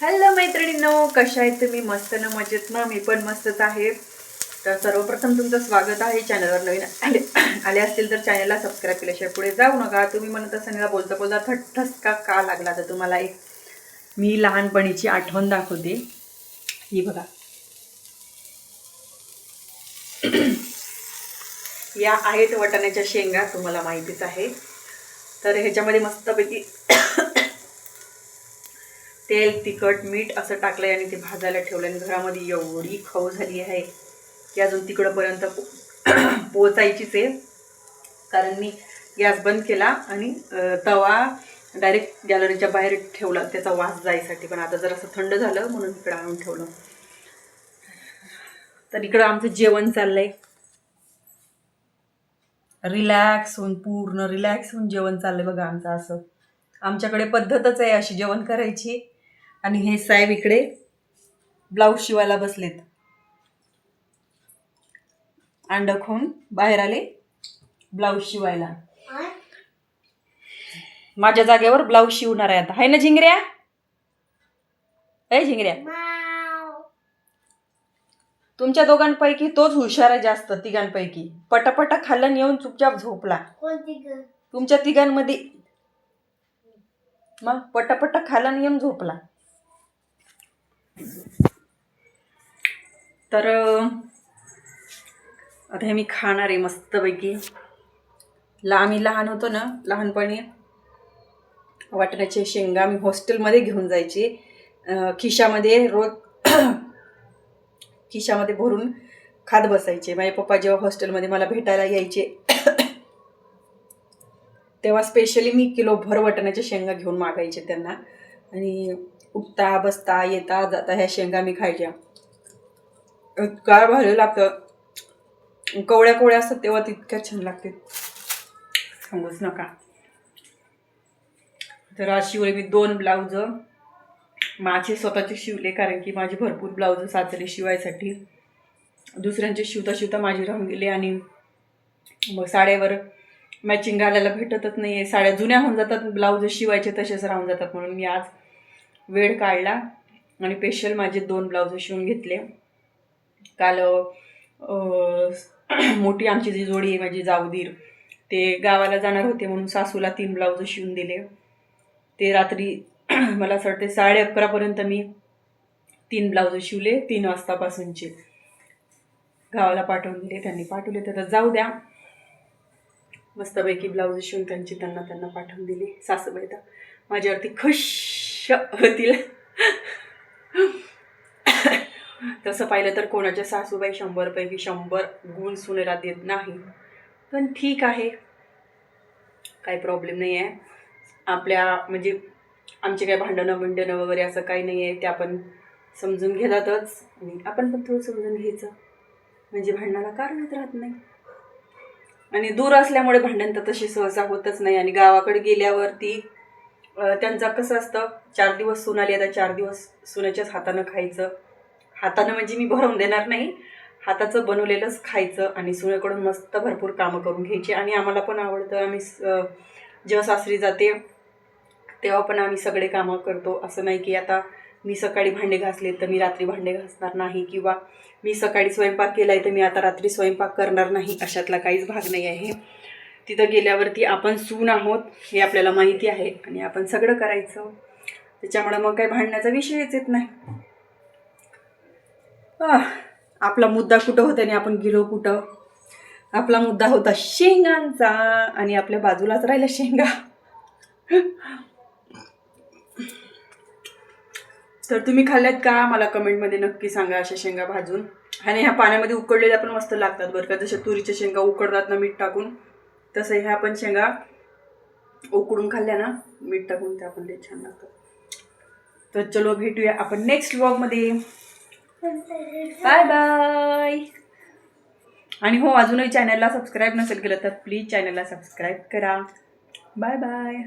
Hello मैत्रिणींनो कशा आहेत तुम्ही? मस्त ना मजेत? ना मी पण मस्तच आहे. तर सर्वप्रथम तुमचं स्वागत आहे चॅनलवर नवीन. आले आले असतील तर चॅनलला सबस्क्राईब केल्याशिवाय पुढे जाऊ नका. तुम्ही म्हणत असताना बोलता बोलता थट ठसका का लागला? तर तुम्हाला एक मी लहानपणीची आठवण दाखवते. ही बघा. या आहेत वाटाण्याच्या शेंगा तुम्हाला माहितीच आहे. तर ह्याच्यामध्ये मस्तपैकी तेल तिखट मीठ असं टाकलंय आणि ते भाजायला ठेवलं आणि घरामध्ये एवढी खाऊ झाली आहे की अजून तिकडंपर्यंत पोचायचीच आहे. कारण मी गॅस बंद केला आणि तवा डायरेक्ट गॅलरीच्या बाहेर ठेवला त्याचा वास जायसाठी. पण आता जरासं थंड झालं म्हणून इकडं आणून ठेवलं. तर इकडं आमचं जेवण चाललंय. रिलॅक्स होऊन पूर्ण रिलॅक्स होऊन जेवण चाललंय बघा आमचं असं. आमच्याकडे पद्धतच आहे अशी जेवण करायची. आणि हे साहेब इकडे ब्लाऊज शिवायला बसलेत. अंड खाऊन बाहेर आले ब्लाऊज शिवायला. माझ्या जागेवर ब्लाऊज शिवणार आहे आता. हाय ना झिंगऱ्या? ए झिंगऱ्या. तुमच्या दोघांपैकी तोच हुशार आहे जास्त तिघांपैकी. पटापटा खाल्लं येऊन चुपचाप झोपला. तुमच्या तिघांमध्ये मग पटापटा खाला आणि येऊन झोपला. तर आता हे मी खाणार आहे मस्तपैकी. ला आम्ही लहान होतो ना लहानपणी. वाटण्याचे शेंगा मी हॉस्टेलमध्ये घेऊन जायची. खिशामध्ये रोज खिशामध्ये भरून खात बसायचे. माझे पप्पा जेव्हा हॉस्टेलमध्ये मला भेटायला यायचे तेव्हा स्पेशली मी किलो भर वाटण्याच्या शेंगा घेऊन मागायचे त्यांना. आणि उठता बसता येता जाता ह्या शेंगा मी खायच्या. काय भारी लागतं. कवड्या कवड्या असतात तेव्हा तितक्या छान लागते. सांगूच नका. तर आज शिवले मी दोन ब्लाऊज माझे स्वतःचे शिवले कारण की माझे भरपूर ब्लाऊज साचले शिवायसाठी. दुसऱ्यांचे शिवता शिवता माझी राहून गेले आणि मग साड्यावर मॅचिंग घालायला भेटतच नाही आहे साड्या जुन्या होऊन जातात ब्लाऊज शिवायचे तसेच राहून जातात म्हणून मी आज वेळ काढला आणि स्पेशल माझे दोन ब्लाऊज शिवून घेतले. काल मोठी आमची जी जोडी आहे माझी जाऊदीर ते गावाला जाणार होते म्हणून सासूला तीन ब्लाऊज शिवून दिले. ते रात्री मला असं वाटते साडे अकरापर्यंत मी तीन ब्लाऊज शिवले तीन वाजतापासूनचे. गावाला पाठवून दिले त्यांनी पाठवले. तर जाऊ द्या. मस्तपैकी ब्लाऊज शिवून त्यांची त्यांना त्यांना पाठवून दिली. सासूबाई तर माझ्यावरती खुश होतील. तसं पाहिलं तर कोणाच्या सासूबाई शंभरपैकी शंभर गुण सुनेला देत नाही पण ठीक आहे. काही प्रॉब्लेम नाही आहे आपल्या म्हणजे आमचे काही भांडणं बिंडणं वगैरे असं काही नाही आहे ते आपण समजून घेतातच. आणि आपण पण थोडं समजून घ्यायचं. म्हणजे भांडणाला कारणच राहत नाही. आणि दूर असल्यामुळे भांडण तर तशी सहसा होतच नाही. आणि गावाकडे गेल्यावरती त्यांचा त्यांचं कसं असतं? चार दिवस सून आली आता चार दिवस सुनेच्याच हातानं खायचं. हातानं म्हणजे मी भरवून देणार नाही. हाताचं बनवलेलंच खायचं आणि सुनेकडून मस्त भरपूर कामं करून घ्यायची. आणि आम्हाला पण आवडतं आम्ही स- जेव्हा सासरी जाते तेव्हा पण आम्ही सगळे कामं करतो. असं नाही की आता मी सकाळी भांडे घासले तर मी रात्री भांडे घासणार नाही किंवा मी सकाळी स्वयंपाक केला आहे तर मी आता रात्री स्वयंपाक करणार नाही. अशातला काहीच भाग नाही आहे. तिथं गेल्यावरती आपण सून आहोत हे आपल्याला माहिती आहे आणि आपण सगळं करायचं. त्याच्यामुळे मग काही भांडण्याचा विषयच येत नाही. आपला मुद्दा कुठं होता आणि आपण गेलो कुठं? आपला मुद्दा होता शेंगांचा आणि आपल्या बाजूलाच राहिल्या शेंगा. तर तुम्ही खाल्ल्यात का? मला कमेंटमध्ये नक्की सांगा अशा शेंगा भाजून. आणि ह्या पाण्यामध्ये उकडलेल्या पण मस्त लागतात बरं का. जशा तुरीच्या शेंगा उकडतात ना मीठ टाकून तसं ह्या पण शेंगा उकडून खाल्ल्या ना. मीठ टाकून त्या पण ते छान लागतात. तर चलो भेटूया आपण नेक्स्ट ब्लॉगमध्ये बाय बाय आणि हो अजूनही चॅनलला सबस्क्राईब नसेल केलं तर प्लीज चॅनलला सबस्क्राईब करा. Bye bye